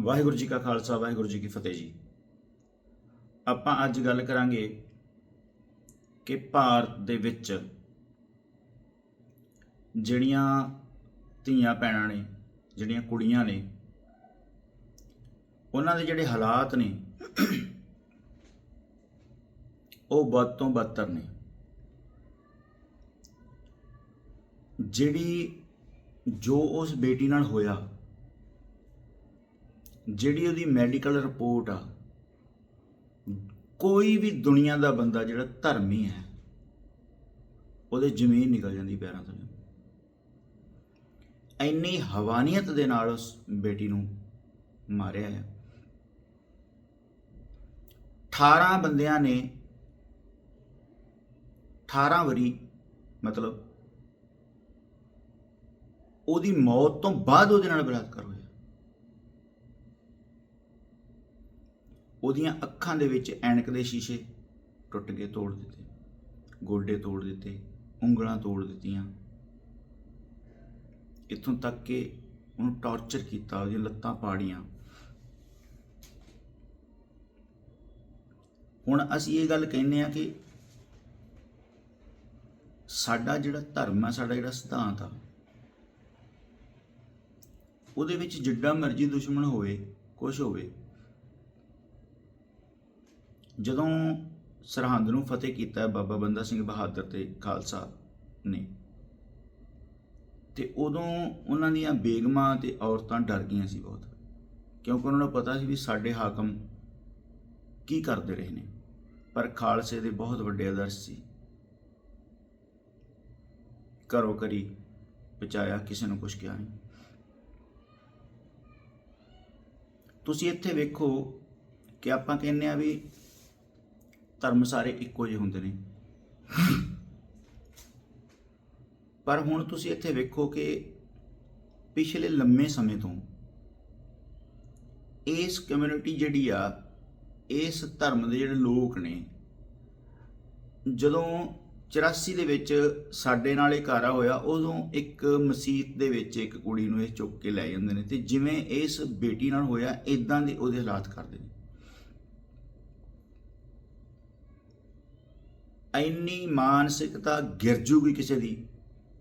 ਵਾਹਿਗੁਰੂ ਜੀ ਕਾ ਖਾਲਸਾ, ਵਾਹਿਗੁਰੂ ਜੀ ਕੀ ਫਤਿਹ ਜੀ। ਆਪਾਂ ਅੱਜ ਗੱਲ ਕਰਾਂਗੇ ਕਿ ਭਾਰਤ ਦੇ ਵਿੱਚ ਜਿਹੜੀਆਂ ਧੀਆਂ ਭੈਣਾਂ ਨੇ, ਜਿਹੜੀਆਂ ਕੁੜੀਆਂ ਨੇ, ਉਹਨਾਂ ਦੇ ਜਿਹੜੇ ਹਾਲਾਤ ਨੇ, ਉਹ ਵੱਧ ਤੋਂ ਬਦਤਰ ਨੇ। ਜਿਹੜੀ ਜੋ ਉਸ ਬੇਟੀ ਨਾਲ ਹੋਇਆ ਜਿਹੜੀ ਉਹਦੀ ਮੈਡੀਕਲ ਰਿਪੋਰਟ ਆ, ਕੋਈ ਵੀ ਦੁਨੀਆ ਦਾ ਬੰਦਾ ਜਿਹੜਾ ਧਰਮੀ ਹੈ, ਉਹਦੇ ਜ਼ਮੀਨ ਨਿਕਲ ਜਾਂਦੀ ਪੈਰਾਂ ਤੋਂ ਇੰਨੀ ਹਵਾਨੀਅਤ ਦੇ ਨਾਲ ਉਸ ਬੇਟੀ ਨੂੰ ਮਾਰਿਆ ਹੈ। 18 ਬੰਦਿਆਂ ਨੇ 18 ਵਾਰੀ ਮਤਲਬ ਉਹਦੀ ਮੌਤ ਤੋਂ ਬਾਅਦ ਉਹਦੇ ਨਾਲ ਬਲਾਤਕਾਰ ਹੋਇਆ। ਉਹਦੀਆਂ ਅੱਖਾਂ ਦੇ ਵਿੱਚ ਐਨਕ ਦੇ ਸ਼ੀਸ਼ੇ ਟੁੱਟ ਕੇ ਤੋੜ ਦਿੱਤੇ, ਗੋਡੇ ਤੋੜ ਦਿੱਤੇ, ਉਂਗਲਾਂ ਤੋੜ ਦਿੱਤੀਆਂ। ਇੱਥੋਂ ਤੱਕ ਕਿ ਉਹਨੂੰ ਟੌਰਚਰ ਕੀਤਾ, ਉਹਦੀਆਂ ਲੱਤਾਂ ਪਾੜੀਆਂ। ਹੁਣ ਅਸੀਂ ਇਹ ਗੱਲ ਕਹਿੰਦੇ ਆ ਕਿ ਸਾਡਾ ਜਿਹੜਾ ਧਰਮ ਆ, ਸਾਡਾ ਜਿਹੜਾ ਸਿਧਾਂਤ ਆ, ਉਹਦੇ ਵਿੱਚ ਜਿੱਡਾ ਮਰਜ਼ੀ ਦੁਸ਼ਮਣ ਹੋਵੇ ਕੁਝ ਹੋਵੇ ਜਦੋਂ ਸਰਹੰਦ ਨੂੰ ਫਤਿਹ ਕੀਤਾ ਬਾਬਾ ਬੰਦਾ ਸਿੰਘ ਬਹਾਦਰ ਤੇ ਖਾਲਸਾ ਨੇ, ਤੇ ਉਦੋਂ ਉਹਨਾਂ ਦੀਆਂ ਬੇਗਮਾਂ ਤੇ ਔਰਤਾਂ ਡਰ ਗਈਆਂ ਸੀ ਬਹੁਤ, ਕਿਉਂਕਿ ਉਹਨਾਂ ਨੂੰ ਪਤਾ ਸੀ ਵੀ ਸਾਡੇ ਹਾਕਮ ਕੀ ਕਰਦੇ ਰਹੇ ਨੇ, ਪਰ ਖਾਲਸੇ ਦੇ ਬਹੁਤ ਵੱਡੇ ਆਦਰਸ਼ ਸੀ। ਕਰੋ ਕਰੀ ਬਚਾਇਆ, ਕਿਸੇ ਨੂੰ ਕੁਝ ਕਿਹਾ ਨਹੀਂ। ਤੁਸੀਂ ਇੱਥੇ ਵੇਖੋ ਕਿ ਆਪਾਂ ਕਹਿੰਦੇ ਆ ਵੀ ਧਰਮ ਸਾਰੇ ਇੱਕੋ ਜਿਹੇ ਹੁੰਦੇ ਨੇ। ਪਰ ਹੁਣ ਤੁਸੀਂ ਇੱਥੇ ਵੇਖੋ ਕਿ ਪਿਛਲੇ ਲੰਮੇ ਸਮੇਂ ਤੋਂ ਇਸ ਕਮਿਊਨਿਟੀ ਜਿਹੜੀ ਆ, ਇਸ ਧਰਮ ਦੇ ਜਿਹੜੇ ਲੋਕ ਨੇ, ਜਦੋਂ 84 ਦੇ ਵਿੱਚ ਸਾਡੇ ਨਾਲ ਇਹ ਕਾਰਾ ਹੋਇਆ, ਉਦੋਂ ਇੱਕ ਮਸਜਿਦ ਦੇ ਵਿੱਚ ਇੱਕ ਕੁੜੀ ਨੂੰ ਇਹ ਚੁੱਕ ਕੇ ਲੈ ਜਾਂਦੇ ਨੇ ਤੇ ਜਿਵੇਂ ਇਸ ਬੇਟੀ ਨਾਲ ਹੋਇਆ ਇਦਾਂ ਦੇ ਉਹਦੇ ਹਾਲਾਤ ਕਰਦੇ ਨੇ। ਇੰਨੀ ਮਾਨਸਿਕਤਾ ਗਿਰ ਜੂਗੀ ਕਿਸੇ ਦੀ,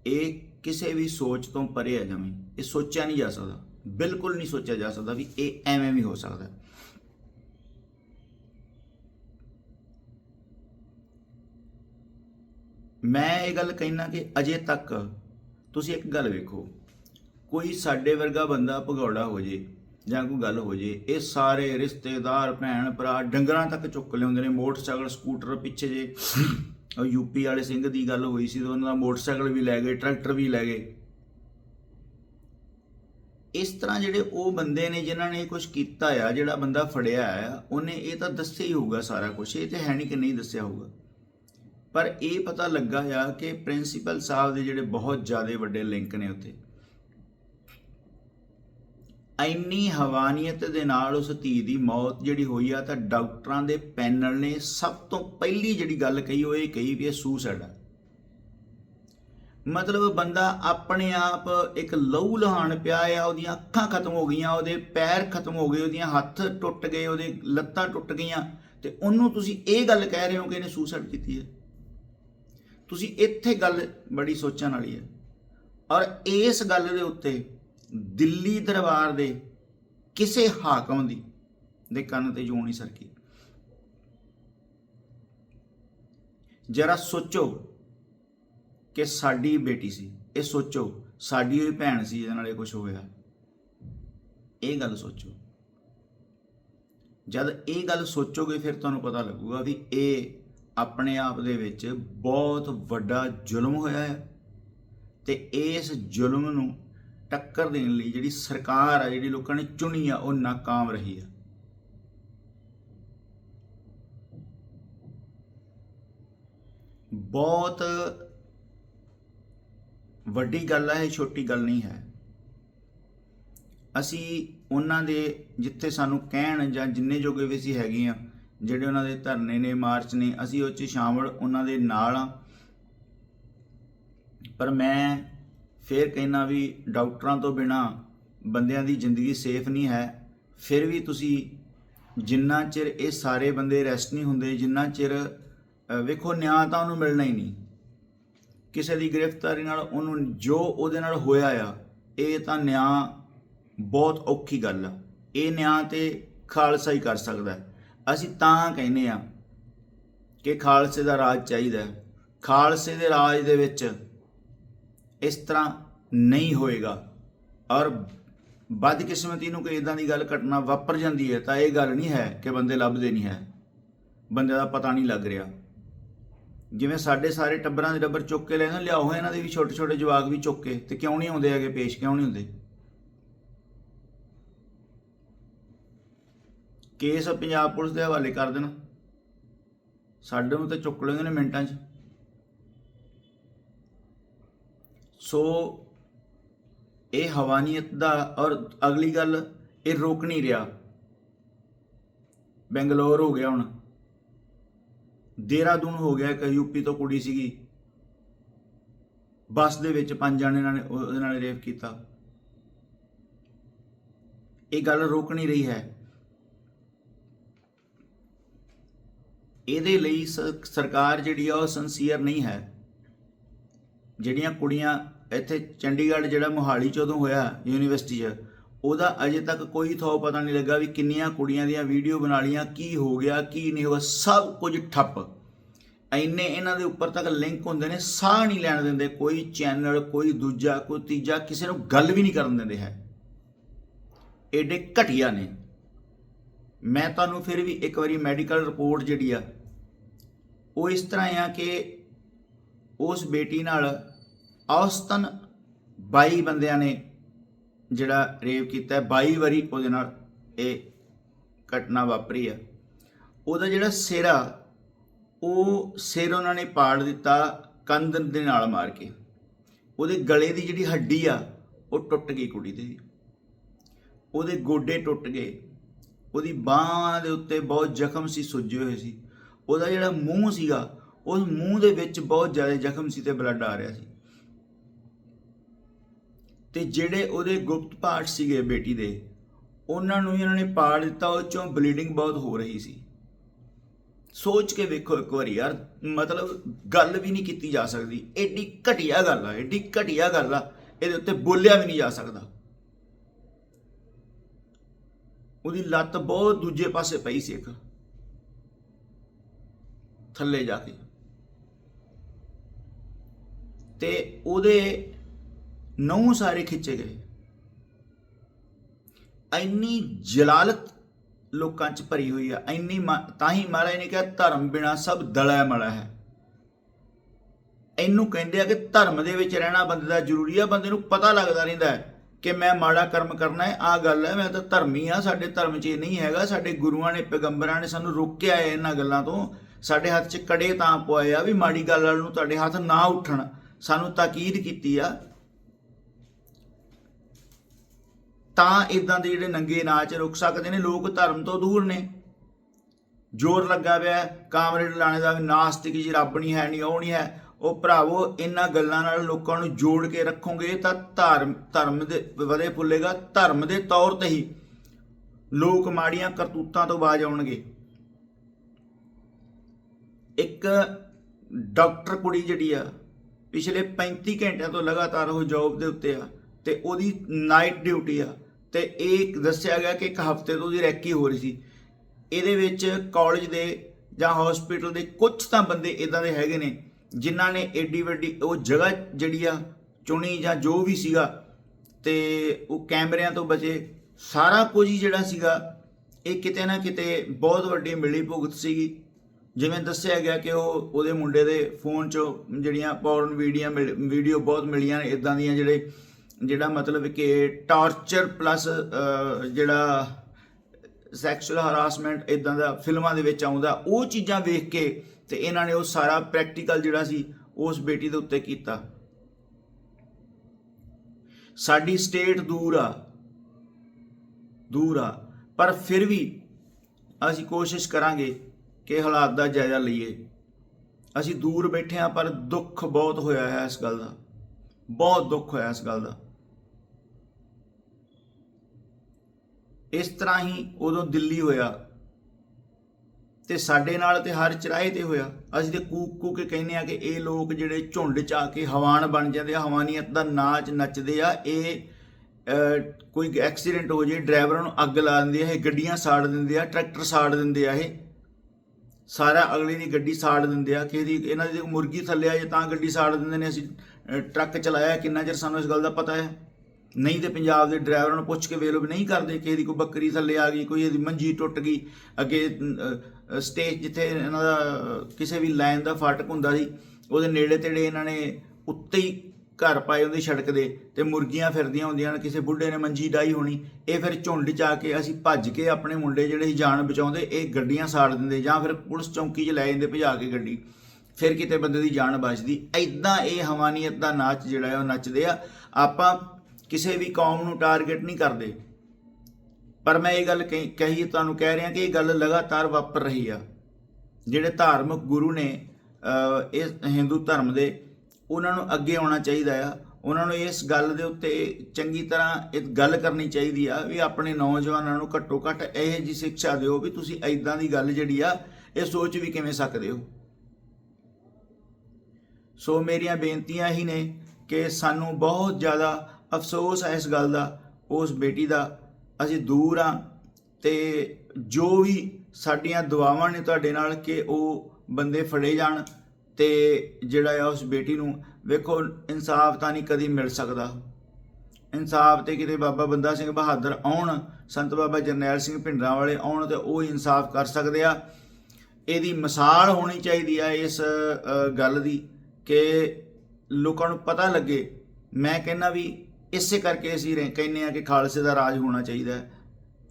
ਇਹ ਕਿਸੇ ਵੀ ਸੋਚ ਤੋਂ ਪਰੇ ਹੈ ਜਮੀ ਇਹ ਸੋਚਿਆ ਨਹੀਂ ਜਾ ਸਕਦਾ। ਬਿਲਕੁਲ ਨਹੀਂ ਸੋਚਿਆ ਜਾ ਸਕਦਾ ਵੀ ਇਹ ਐਵੇਂ ਵੀ ਹੋ ਸਕਦਾ। ਮੈਂ ਇਹ ਗੱਲ ਕਹਿਣਾ ਕਿ ਅਜੇ ਤੱਕ ਤੁਸੀਂ ਇੱਕ ਗੱਲ ਵੇਖੋ, ਕੋਈ ਸਾਡੇ ਵਰਗਾ ਬੰਦਾ ਭਗੌੜਾ ਹੋ ਜੇ ਜਾਂ ਕੋਈ ਗੱਲ ਹੋ ਜੇ, ਇਹ ਸਾਰੇ ਰਿਸ਼ਤੇਦਾਰ, ਭੈਣ ਭਰਾ ਡੰਗਰਾਂ ਤੱਕ ਚੁੱਕ ਲਿਆਉਂਦੇ ਨੇ। ਮੋਟਰਸਾਈਕਲ, ਸਕੂਟਰ ਪਿੱਛੇ ਜੇ ਉਹ ਯੂਪੀ ਵਾਲੇ ਸਿੰਘ ਦੀ ਗੱਲ ਹੋਈ ਸੀ ਤਾਂ ਉਹਨਾਂ ਦਾ ਮੋਟਰਸਾਈਕਲ ਵੀ ਲੈ ਗਏ, ਟਰੈਕਟਰ ਵੀ ਲੈ ਗਏ। ਇਸ ਤਰ੍ਹਾਂ ਜਿਹੜੇ ਉਹ ਬੰਦੇ ਨੇ ਜਿਨ੍ਹਾਂ ਨੇ ਕੁਝ ਕੀਤਾ ਆ, ਜਿਹੜਾ ਬੰਦਾ ਫੜਿਆ ਆ, ਉਹਨੇ ਇਹ ਤਾਂ ਦੱਸਿਆ ਹੀ ਹੋਊਗਾ ਸਾਰਾ ਕੁਝ ਇਹ ਤੇ ਹੈ ਨਹੀਂ ਕਿ ਨਹੀਂ ਦੱਸਿਆ ਹੋਊਗਾ। ਪਰ ਇਹ ਪਤਾ ਲੱਗਾ ਆ ਕਿ ਪ੍ਰਿੰਸੀਪਲ ਸਾਹਿਬ ਦੇ ਜਿਹੜੇ ਬਹੁਤ ਜ਼ਿਆਦਾ ਵੱਡੇ ਲਿੰਕ ਨੇ ਉੱਥੇ। ਇੰਨੀ ਹਵਾਨੀਅਤ ਦੇ ਨਾਲ ਉਸ ਧੀ ਦੀ ਮੌਤ ਜਿਹੜੀ ਹੋਈ ਆ, ਤਾਂ ਡਾਕਟਰਾਂ ਦੇ ਪੈਨਲ ਨੇ ਸਭ ਤੋਂ ਪਹਿਲੀ ਜਿਹੜੀ ਗੱਲ ਕਹੀ, ਉਹ ਇਹ ਕਹੀ ਵੀ ਇਹ ਸੂਸਾਈਡ ਆ। ਮਤਲਬ ਬੰਦਾ ਆਪਣੇ ਆਪ ਇੱਕ ਲਹੂ ਲਹਾਣ ਪਿਆ ਆ, ਉਹਦੀਆਂ ਅੱਖਾਂ ਖਤਮ ਹੋ ਗਈਆਂ, ਉਹਦੇ ਪੈਰ ਖਤਮ ਹੋ ਗਏ, ਉਹਦੀਆਂ ਹੱਥ ਟੁੱਟ ਗਏ, ਉਹਦੇ ਲੱਤਾਂ ਟੁੱਟ ਗਈਆਂ, ਤੇ ਉਹਨੂੰ ਤੁਸੀਂ ਇਹ ਗੱਲ ਕਹਿ ਰਹੇ ਹੋ ਕਿ ਇਹਨੇ ਸੂਸਾਈਡ ਕੀਤੀ ਹੈ। ਤੁਸੀਂ ਇੱਥੇ ਗੱਲ ਬੜੀ ਸੋਚਣ ਵਾਲੀ ਹੈ। ਔਰ ਇਸ ਗੱਲ ਦੇ ਉੱਤੇ ਦਿੱਲੀ ਦਰਬਾਰ ਦੇ ਕਿਸੇ ਹਾਕਮ ਦੀ ਦੇ ਕੰਨ ਤੇ ਜੂੰ ਨਹੀਂ ਸਰਕੀ। ਜਰਾ ਸੋਚੋ ਕਿ ਸਾਡੀ ਬੇਟੀ ਸੀ। ਇਹ ਸੋਚੋ, ਸਾਡੀ ਹੋਈ ਭੈਣ ਸੀ ਜਿਹਦੇ ਨਾਲ ਇਹ ਕੁਝ ਹੋਇਆ। ਇਹ ਗੱਲ ਸੋਚੋ। ਜਦ ਇਹ ਗੱਲ ਸੋਚੋਗੇ ਫਿਰ ਤੁਹਾਨੂੰ ਪਤਾ ਲੱਗੂਗਾ ਵੀ ਇਹ ਆਪਣੇ ਆਪ ਦੇ ਵਿੱਚ ਬਹੁਤ ਵੱਡਾ ਜ਼ੁਲਮ ਹੋਇਆ ਹੈ ਤੇ ਇਸ ਜ਼ੁਲਮ ਨੂੰ ਟੱਕਰ ਦੇਣ ਲਈ ਜਿਹੜੀ ਸਰਕਾਰ ਆ, ਜਿਹੜੀ ਲੋਕਾਂ ਨੇ ਚੁਣੀ ਆ, ਉਹ ਨਾਕਾਮ ਰਹੀ ਆ। ਬਹੁਤ ਵੱਡੀ ਗੱਲ ਹੈ ਇਹ ਛੋਟੀ ਗੱਲ ਨਹੀਂ ਹੈ। ਅਸੀਂ ਉਹਨਾਂ ਦੇ ਜਿੱਥੇ ਸਾਨੂੰ ਕਹਿਣ ਜਾਂ ਜਿੰਨੇ ਜੋਗੇ ਵੀ ਅਸੀਂ ਹੈਗੇ ਆ, ਜਿਹੜੇ ਉਹਨਾਂ ਦੇ ਧਰਨੇ ਨੇ, ਮਾਰਚ ਨੇ, ਅਸੀਂ ਉਹ 'ਚ ਸ਼ਾਮਲ ਉਹਨਾਂ ਦੇ ਨਾਲ ਆ। ਪਰ ਮੈਂ ਫਿਰ ਕਹਿਣਾ ਵੀ ਡਾਕਟਰਾਂ ਤੋਂ ਬਿਨਾ ਬੰਦਿਆਂ ਦੀ ਜ਼ਿੰਦਗੀ ਸੇਫ ਨਹੀਂ ਹੈ। ਫਿਰ ਵੀ ਤੁਸੀਂ ਜਿੰਨਾ ਚਿਰ ਇਹ ਸਾਰੇ ਬੰਦੇ ਰੈਸਟ ਨਹੀਂ ਹੁੰਦੇ, ਜਿੰਨਾ ਚਿਰ ਵੇਖੋ ਨਿਆਂ ਤਾਂ ਉਹਨੂੰ ਮਿਲਣਾ ਹੀ ਨਹੀਂ। ਕਿਸੇ ਦੀ ਗ੍ਰਿਫਤਾਰੀ ਨਾਲ ਉਹਨੂੰ ਜੋ ਉਹਦੇ ਨਾਲ ਹੋਇਆ ਆ, ਇਹ ਤਾਂ ਨਿਆਂ ਬਹੁਤ ਔਖੀ ਗੱਲ ਆ। ਇਹ ਨਿਆਂ ਤੇ ਖਾਲਸਾ ਹੀ ਕਰ ਸਕਦਾ ਅਸੀਂ ਤਾਂ ਕਹਿੰਦੇ ਆ ਕਿ ਖਾਲਸੇ ਦਾ ਰਾਜ ਚਾਹੀਦਾ ਖਾਲਸੇ ਦੇ ਰਾਜ ਦੇ ਵਿੱਚ ਇਸ ਤਰ੍ਹਾਂ ਨਹੀਂ ਹੋਏਗਾ। ਔਰ ਬਦਕਿਸਮਤੀ ਨੂੰ ਕੋਈ ਇਦਾਂ ਦੀ ਗੱਲ ਘਟਨਾ ਵਾਪਰ ਜਾਂਦੀ ਹੈ ਤਾਂ ਇਹ ਗੱਲ ਨਹੀਂ ਹੈ ਕਿ ਬੰਦੇ ਲੱਭਦੇ ਨਹੀਂ ਹੈ। ਬੰਦੇ ਦਾ ਪਤਾ ਨਹੀਂ ਲੱਗ ਰਿਹਾ। ਜਿਵੇਂ ਸਾਡੇ ਸਾਰੇ ਟੱਬਰਾਂ ਦੇ ਟੱਬਰ ਚੁੱਕ ਕੇ ਲੈਣਾ ਲਿਆਓ ਇਹਨਾਂ ਦੇ ਵੀ ਛੋਟੇ ਛੋਟੇ ਜਵਾਕ ਵੀ ਚੁੱਕ ਕੇ, ਤੇ ਕਿਉਂ ਨਹੀਂ ਆਉਂਦੇ ਹੈਗੇ ਪੇਸ਼, ਕਿਉਂ ਨਹੀਂ ਹੁੰਦੇ? ਕੇਸ ਪੰਜਾਬ ਪੁਲਿਸ ਦੇ ਹਵਾਲੇ ਕਰ ਦੇਣਾ। ਸਾਡੇ ਨੂੰ ਤਾਂ ਚੁੱਕ ਲੈਂਦੇ ਨੇ ਮਿੰਟਾਂ 'ਚ। ਸੋ ਇਹ ਹਵਾਨੀਅਤ ਦਾ ਔਰ ਅਗਲੀ ਗੱਲ, ਇਹ ਰੋਕ ਨਹੀਂ ਰਿਹਾ। ਬੈਂਗਲੌਰ ਹੋ ਗਿਆ ਹੁਣ। ਦੇਹਰਾਦੂਨ ਹੋ ਗਿਆ ਇੱਕ ਯੂਪੀ ਤੋਂ ਕੁੜੀ ਸੀਗੀ। ਬੱਸ ਦੇ ਵਿੱਚ ਪੰਜ ਜਣੇ ਨਾਲ ਉਹਦੇ ਨਾਲ ਰੇਪ ਕੀਤਾ। ਇਹ ਗੱਲ ਰੋਕ ਨਹੀਂ ਰਹੀ ਹੈ। ਇਹਦੇ ਲਈ ਸ- ਸਰਕਾਰ ਜਿਹੜੀ ਆ ਉਹ ਸੰਸੀਅਰ ਨਹੀਂ ਹੈ। ਜਿਹੜੀਆਂ ਕੁੜੀਆਂ ਇੱਥੇ ਚੰਡੀਗੜ੍ਹ ਜਿਹੜਾ ਮੋਹਾਲੀ ਚ ਉਦੋਂ ਹੋਇਆ, ਯੂਨੀਵਰਸਿਟੀ 'ਚ, ਉਹਦਾ ਅਜੇ ਤੱਕ ਕੋਈ ਥੋ ਪਤਾ ਨਹੀਂ ਲੱਗਾ ਵੀ ਕਿੰਨੀਆਂ ਕੁੜੀਆਂ ਦੀਆਂ ਵੀਡੀਓ ਬਣਾ ਲੀਆਂ ਕੀ ਹੋ ਗਿਆ, ਕੀ ਨਹੀਂ ਹੋਇਆ ਸਭ ਕੁਝ ਠੱਪ। ਐਨੇ ਇਹਨਾਂ ਦੇ ਉੱਪਰ ਤੱਕ ਲਿੰਕ ਹੁੰਦੇ ਨੇ, ਸਾਹ ਨਹੀਂ ਲੈਣ ਦਿੰਦੇ, ਕੋਈ ਚੈਨਲ ਕੋਈ ਦੂਜਾ, ਕੋਈ ਤੀਜਾ, ਕਿਸੇ ਨੂੰ ਗੱਲ ਵੀ ਨਹੀਂ ਕਰਨ ਦਿੰਦੇ ਹੈ। ਏਡੇ ਘਟੀਆ ਨੇ। ਮੈਂ ਤੁਹਾਨੂੰ ਫਿਰ ਵੀ ਇੱਕ ਵਾਰੀ ਮੈਡੀਕਲ ਰਿਪੋਰਟ ਜਿਹੜੀ ਆ, ਉਹ ਇਸ ਤਰ੍ਹਾਂ ਆ ਕਿ ਉਸ ਬੇਟੀ ਨਾਲ ਔਸਤਨ 22 ਬੰਦਿਆਂ ਨੇ ਜਿਹੜਾ ਰੇਪ ਕੀਤਾ ਹੈ, 22 ਵਾਰੀ ਉਹਦੇ ਨਾਲ ਇਹ ਘਟਨਾ ਵਾਪਰੀ ਆ। ਉਹਦਾ ਜਿਹੜਾ ਸਿਰ ਆ ਉਹ ਸਿਰ ਉਹਨਾਂ ਨੇ ਪਾੜ ਦਿੱਤਾ ਕੰਧ ਦੇ ਨਾਲ ਮਾਰ ਕੇ। ਉਹਦੇ ਗਲੇ ਦੀ ਜਿਹੜੀ ਹੱਡੀ ਆ ਉਹ ਟੁੱਟ ਗਈ ਕੁੜੀ ਦੀ। ਉਹਦੇ ਗੋਡੇ ਟੁੱਟ ਗਏ। ਉਹਦੀ ਬਾਹਾਂ ਦੇ ਉੱਤੇ ਬਹੁਤ ਜ਼ਖਮ ਸੀ ਸੁੱਜੇ ਹੋਏ ਸੀ। ਉਹਦਾ ਜਿਹੜਾ ਮੂੰਹ ਸੀਗਾ ਉਸ ਮੂੰਹ ਦੇ ਵਿੱਚ ਬਹੁਤ ਜ਼ਿਆਦਾ ਜ਼ਖਮ ਸੀ ਤੇ ਬਲੱਡ ਆ ਰਿਹਾ ਸੀ। ਤੇ ਜਿਹੜੇ ਉਹਦੇ ਗੁਪਤ ਪਾਠ ਸੀਗੇ ਬੇਟੀ ਦੇ, ਉਹਨਾਂ ਨੂੰ ਉਹਨਾਂ ਨੇ ਪਾੜ ਦਿੱਤਾ, ਉਹ ਚੋਂ ਬਲੀਡਿੰਗ ਬਹੁਤ ਹੋ ਰਹੀ ਸੀ। ਸੋਚ ਕੇ ਵੇਖੋ ਇੱਕ ਵਾਰੀ ਯਾਰ, ਮਤਲਬ ਗੱਲ ਵੀ ਨਹੀਂ ਕੀਤੀ ਜਾ ਸਕਦੀ। ਐਡੀ ਘਟੀਆ ਗੱਲ ਆ ਐਡੀ ਘਟੀਆ ਗੱਲ ਆ, ਇਹਦੇ ਉੱਤੇ ਬੋਲਿਆ ਵੀ ਨਹੀਂ ਜਾ ਸਕਦਾ। ਉਹਦੀ ਲੱਤ ਬਹੁਤ ਦੂਜੇ ਪਾਸੇ ਪਈ ਸੀ ਇੱਕ। ਥੱਲੇ ਜਾ ਕੇ। ਤੇ ਉਹਦੇ ਨੌ ਸਾਰੇ ਖਿੱਚੇ ਗਏ। ਇੰਨੀ ਜਲਾਲਤ ਲੋਕਾਂ 'ਚ ਭਰੀ ਹੋਈ ਆ, ਇੰਨੀ ਮਾ- ਤਾਂ ਹੀ ਮਹਾਰਾਜ ਨੇ ਕਿਹਾ, ਧਰਮ ਬਿਨਾ ਸਭ ਦਲਾ ਮਲਾ ਹੈ। ਇਹਨੂੰ ਕਹਿੰਦੇ ਆ ਕਿ ਧਰਮ ਦੇ ਵਿੱਚ ਰਹਿਣਾ ਬੰਦੇ ਦਾ ਜ਼ਰੂਰੀ ਆ, ਬੰਦੇ ਨੂੰ ਪਤਾ ਲੱਗਦਾ ਰਹਿੰਦਾ ਹੈ ਕਿ ਮੈਂ ਮਾੜਾ ਕਰਮ ਕਰਨਾ ਹੈ ਆ ਗੱਲ ਹੈ, ਮੈਂ ਤਾਂ ਧਰਮੀ ਆ ਸਾਡੇ ਧਰਮ 'ਚ ਇਹ ਨਹੀਂ ਹੈਗਾ, ਸਾਡੇ ਗੁਰੂਆਂ ਨੇ, ਪੈਗੰਬਰਾਂ ਨੇ ਸਾਨੂੰ ਰੋਕਿਆ ਹੈ ਇਹਨਾਂ ਗੱਲਾਂ ਤੋਂ। ਸਾਡੇ ਹੱਥ 'ਚ ਕੜੇ ਤਾਂ ਪਵਾਏ ਆ ਵੀ ਮਾੜੀ ਗੱਲ ਵਾਲ ਨੂੰ ਤੁਹਾਡੇ ਹੱਥ ਨਾ ਉੱਠਣ। ਸਾਨੂੰ ਤਾਕੀਦ ਕੀਤੀ ਆ ਤਾਂ ਇਦਾਂ ਦੇ ਜਿਹੜੇ ਨੰਗੇ ਨਾਚ ਰੁਕ ਸਕਦੇ ਨੇ, ਲੋਕ ਧਰਮ ਤੋਂ ਦੂਰ ਨੇ। ਜ਼ੋਰ ਲੱਗਾ ਪਿਆ, ਕਾਮਰੇਡ ਲਾਣੇ ਦਾ ਨਾਸਤਿਕ ਜੀ, ਰੱਬ ਨਹੀਂ ਹੈ ਨਹੀਂ ਉਹ ਨਹੀਂ ਹੈ। ਉਹ ਭਰਾਵੋ, ਇਹਨਾਂ ਗੱਲਾਂ ਨਾਲ ਲੋਕਾਂ ਨੂੰ ਜੋੜ ਕੇ ਰੱਖੋਗੇ ਤਾਂ ਧਰਮ ਧਰਮ ਦੇ ਵਧੇ ਫੁੱਲੇਗਾ, ਧਰਮ ਦੇ ਤੌਰ ਤੇ ਹੀ ਲੋਕ ਮਾੜੀਆਂ ਕਰਤੂਤਾਂ ਤੋਂ ਬਾਜ ਆਉਣਗੇ। ਇੱਕ ਡਾਕਟਰ ਕੁੜੀ ਜਿਹੜੀ ਆ, ਪਿਛਲੇ 35 ਘੰਟਿਆਂ ਤੋਂ ਲਗਾਤਾਰ ਉਹ ਜੌਬ ਦੇ ਉੱਤੇ ਆ, ਤੇ ਉਹਦੀ ਨਾਈਟ ਡਿਊਟੀ ਆ। ਤੇ ਇਹ ਦੱਸਿਆ ਗਿਆ ਕਿ ਇੱਕ ਹਫ਼ਤੇ ਤੋਂ ਉਹਦੀ ਰੈਕੀ ਹੋ ਰਹੀ ਸੀ। ਇਹਦੇ ਵਿੱਚ ਕਾਲਜ ਦੇ ਜਾਂ ਹਸਪੀਟਲ ਦੇ ਕੁਝ ਤਾਂ ਬੰਦੇ ਇਦਾਂ ਦੇ ਹੈਗੇ ਨੇ, ਜਿਨ੍ਹਾਂ ਨੇ ਏਡੀ ਵੱਡੀ ਉਹ ਜਗ੍ਹਾ ਜਿਹੜੀ ਆ ਚੁਣੀ ਜਾਂ ਜੋ ਵੀ ਸੀਗਾ ਤੇ ਉਹ ਕੈਮਰਿਆਂ ਤੋਂ ਬਚੇ, ਸਾਰਾ ਕੁਝ ਹੀ ਜਿਹੜਾ ਸੀਗਾ, ਇਹ ਕਿਤੇ ਨਾ ਕਿਤੇ ਬਹੁਤ ਵੱਡੀ ਮਿਲੀ ਭੁਗਤ ਸੀਗੀ। ਜਿਵੇਂ ਦੱਸਿਆ ਗਿਆ ਕਿ ਉਹ ਉਹਦੇ ਮੁੰਡੇ ਦੇ ਫੋਨ 'ਚੋਂ ਜਿਹੜੀਆਂ ਪੌਰਨ ਵੀਡੀਓ ਵੀਡੀਓ ਬਹੁਤ ਮਿਲੀਆਂ ਨੇ ਇਦਾਂ ਦੀਆਂ ਜਿਹੜੇ ਜਿਹੜਾ ਮਤਲਬ ਕਿ ਟਾਰਚਰ ਪਲੱਸ ਜਿਹੜਾ ਸੈਕਸ਼ੂਅਲ ਹਰਾਸਮੈਂਟ ਇਦਾਂ ਦਾ ਫਿਲਮਾਂ ਦੇ ਵਿੱਚ ਆਉਂਦਾ, ਉਹ ਚੀਜ਼ਾਂ ਵੇਖ ਕੇ ਤੇ ਇਹਨਾਂ ਨੇ ਉਹ ਸਾਰਾ ਪ੍ਰੈਕਟੀਕਲ ਜਿਹੜਾ ਸੀ, ਉਸ ਬੇਟੀ ਦੇ ਉੱਤੇ ਕੀਤਾ। ਸਾਡੀ ਸਟੇਟ ਦੂਰ ਆ ਦੂਰ ਆ, ਪਰ ਫਿਰ ਵੀ ਅਸੀਂ ਕੋਸ਼ਿਸ਼ ਕਰਾਂਗੇ ਕਿ ਹਾਲਾਤ ਦਾ ਜਾਇਜ਼ਾ ਲਈਏ। ਅਸੀਂ ਦੂਰ ਬੈਠੇ ਆ ਪਰ ਦੁੱਖ ਬਹੁਤ ਹੋਇਆ ਹੈ ਇਸ ਗੱਲ ਦਾ। ਬਹੁਤ ਦੁੱਖ ਹੋਇਆ ਇਸ ਗੱਲ ਦਾ। ਇਸ ਤਰ੍ਹਾਂ ਹੀ ਉਦੋਂ ਦਿੱਲੀ ਹੋਇਆ ਤੇ ਸਾਡੇ ਨਾਲ ਤੇ ਹਰ ਚਰਾਏ ਤੇ ਹੋਇਆ। ਅਸੀਂ ਤੇ ਕੂਕ ਕੂਕ ਕੇ ਕਹਿੰਦੇ ਆ ਕਿ ਇਹ ਲੋਕ ਜਿਹੜੇ ਝੁੰਡ ਚ ਆ ਕੇ ਹਵਾਨ ਬਣ ਜਾਂਦੇ ਆ, ਹਵਾਨੀਅਤ ਦਾ ਨਾਚ ਨੱਚਦੇ ਆ, ਇਹ ਕੋਈ ਐਕਸੀਡੈਂਟ ਹੋ ਜੇ ਡਰਾਈਵਰਾਂ ਨੂੰ ਅੱਗ ਲਾ ਦਿੰਦੇ ਆ, ਇਹ ਗੱਡੀਆਂ ਸਾੜ ਦਿੰਦੇ ਆ ਟਰੈਕਟਰ ਸਾੜ ਦਿੰਦੇ ਆ ਇਹ। ਸਾਰਾ ਅਗਲੇ ਦੀ ਗੱਡੀ ਸਾੜ ਦਿੰਦੇ ਆ ਕਿ ਇਹਦੀ ਇਹਨਾਂ ਦੀ ਮੁਰਗੀ ਥੱਲੇ ਆ ਜੇ ਤਾਂ ਗੱਡੀ ਸਾੜ ਦਿੰਦੇ ਨੇ, ਅਸੀਂ ਟਰੱਕ ਚਲਾਇਆ, ਕਿੰਨਾ ਚਿਰ ਸਾਨੂੰ ਇਸ ਗੱਲ ਦਾ ਪਤਾ ਹੈ? ਨਹੀਂ ਤੇ ਪੰਜਾਬ ਦੇ ਡਰਾਈਵਰਾਂ ਨੂੰ ਪੁੱਛ ਕੇ ਵੇਖ ਲਓ ਵੀ ਨਹੀਂ ਕਰਦੇ, ਕਿਸੇ ਦੀ ਕੋਈ ਬੱਕਰੀ ਥੱਲੇ ਆ ਗਈ, ਕੋਈ ਇਹਦੀ ਮੰਜੀ ਟੁੱਟ ਗਈ, ਅੱਗੇ ਸਟੇਜ ਜਿੱਥੇ ਇਹਨਾਂ ਦਾ, ਕਿਸੇ ਵੀ ਲਾਈਨ ਦਾ ਫਾਟਕ ਹੁੰਦਾ ਸੀ, ਉਹਦੇ ਨੇੜੇ ਤੇੜੇ ਇਹਨਾਂ ਨੇ ਉੱਤੇ ਹੀ ਘਰ ਪਾਏ ਹੁੰਦੇ ਸੜਕ ਦੇ ਤੇ ਮੁਰਗੀਆਂ ਫਿਰਦੀਆਂ ਹੁੰਦੀਆਂ ਨੇ ਕਿਸੇ ਬੁੱਢੇ ਨੇ ਮੰਜੀ ਡਾਈ ਹੋਣੀ, ਇਹ ਫਿਰ ਝੁੰਡ ਚ ਆ ਕੇ ਅਸੀਂ ਭੱਜ ਕੇ ਆਪਣੇ ਮੁੰਡੇ ਜਿਹੜੇ ਸੀ ਜਾਨ ਬਚਾਉਂਦੇ, ਇਹ ਗੱਡੀਆਂ ਸਾੜ ਦਿੰਦੇ ਜਾਂ ਫਿਰ ਪੁਲਿਸ ਚੌਂਕੀ 'ਚ ਲੈ ਜਾਂਦੇ ਭਜਾ ਕੇ ਗੱਡੀ, ਫਿਰ ਕਿਤੇ ਬੰਦੇ ਦੀ ਜਾਨ ਬਚਦੀ ਐਦਾਂ ਇਹ ਹਵਾਨੀਅਤ ਦਾ ਨਾਚ ਜਿਹੜਾ ਹੈ ਉਹ ਨੱਚਦੇ ਆ, ਆਪਾਂ ਕਿਸੇ ਵੀ ਕੌਮ ਨੂੰ ਟਾਰਗੇਟ ਨਹੀਂ ਕਰਦੇ। ਪਰ ਮੈਂ ਇਹ ਗੱਲ ਕਹੀ ਤੁਹਾਨੂੰ ਕਹਿ ਰਿਹਾ ਕਿ ਇਹ ਗੱਲ ਲਗਾਤਾਰ ਵਾਪਰ ਰਹੀ ਆ। ਜਿਹੜੇ ਧਾਰਮਿਕ ਗੁਰੂ ਨੇ ਇਸ ਹਿੰਦੂ ਧਰਮ ਦੇ, ਉਹਨਾਂ ਨੂੰ ਅੱਗੇ ਆਉਣਾ ਚਾਹੀਦਾ ਆ। ਉਹਨਾਂ ਨੂੰ ਇਸ ਗੱਲ ਦੇ ਉੱਤੇ ਚੰਗੀ ਤਰ੍ਹਾਂ ਇਹ ਗੱਲ ਕਰਨੀ ਚਾਹੀਦੀ ਆ ਵੀ ਆਪਣੇ ਨੌਜਵਾਨਾਂ ਨੂੰ ਘੱਟੋ ਘੱਟ ਇਹ ਜੀ ਸਿੱਖਿਆ ਦਿਓ ਵੀ ਤੁਸੀਂ ਐਦਾਂ ਦੀ ਗੱਲ ਜਿਹੜੀ ਆ, ਇਹ ਸੋਚ ਵੀ ਕਿਵੇਂ ਸਕਦੇ ਹੋ। ਸੋ ਮੇਰੀਆਂ ਬੇਨਤੀਆਂ ਹੀ ਨੇ ਕਿ ਸਾਨੂੰ ਬਹੁਤ ਜ਼ਿਆਦਾ ਅਫਸੋਸ ਹੈ ਇਸ ਗੱਲ ਦਾ, ਉਸ ਬੇਟੀ ਦਾ। ਅਸੀਂ ਦੂਰ ਆ ਤੇ ਜੋ ਵੀ ਸਾਡੀਆਂ ਦੁਆਵਾਂ ਨੇ ਤੁਹਾਡੇ ਨਾਲ ਕਿ ਉਹ ਬੰਦੇ ਫੜੇ ਜਾਣ ਤੇ ਜਿਹੜਾ ਆ ਉਸ ਬੇਟੀ ਨੂੰ, ਵੇਖੋ, ਇਨਸਾਫ ਤਾਂ ਨਹੀਂ ਕਦੀ ਮਿਲ ਸਕਦਾ। ਇਨਸਾਫ ਤੇ ਕਿਤੇ ਬਾਬਾ ਬੰਦਾ ਸਿੰਘ ਬਹਾਦਰ ਆਉਣ, ਸੰਤ ਬਾਬਾ ਜਰਨੈਲ ਸਿੰਘ ਭਿੰਡਰਾਂ ਵਾਲੇ ਆਉਣ ਤੇ ਉਹ ਇਨਸਾਫ ਕਰ ਸਕਦੇ ਆ। ਇਹਦੀ ਮਿਸਾਲ ਹੋਣੀ ਚਾਹੀਦੀ ਆ ਇਸ ਗੱਲ ਦੀ ਕਿ ਲੋਕਾਂ ਨੂੰ ਪਤਾ ਲੱਗੇ। ਮੈਂ ਕਹਿੰਦਾ ਵੀ ਇਸੇ ਕਰਕੇ ਅਸੀਂ ਰਹਿ- ਕਹਿੰਦੇ ਆ ਕਿ ਖਾਲਸੇ ਦਾ ਰਾਜ ਹੋਣਾ ਚਾਹੀਦਾ ਹੈ।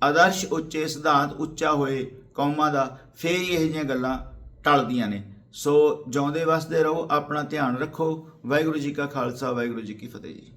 ਆਦਰਸ਼, ਉੱਚੇ, ਸਿਧਾਂਤ, ਉੱਚਾ ਹੋਏ ਕੌਮਾਂ ਦਾ ਫੇਰ ਹੀ ਇਹ ਜਿਹੀਆਂ ਗੱਲਾਂ ਟਲਦੀਆਂ ਨੇ। ਸੋ ਜਿਉਂਦੇ ਵਸਦੇ ਰਹੋ, ਆਪਣਾ ਧਿਆਨ ਰੱਖੋ। ਵਾਹਿਗੁਰੂ ਜੀ ਕਾ ਖਾਲਸਾ, ਵਾਹਿਗੁਰੂ ਜੀ ਕੀ ਫਤਿਹ ਜੀ।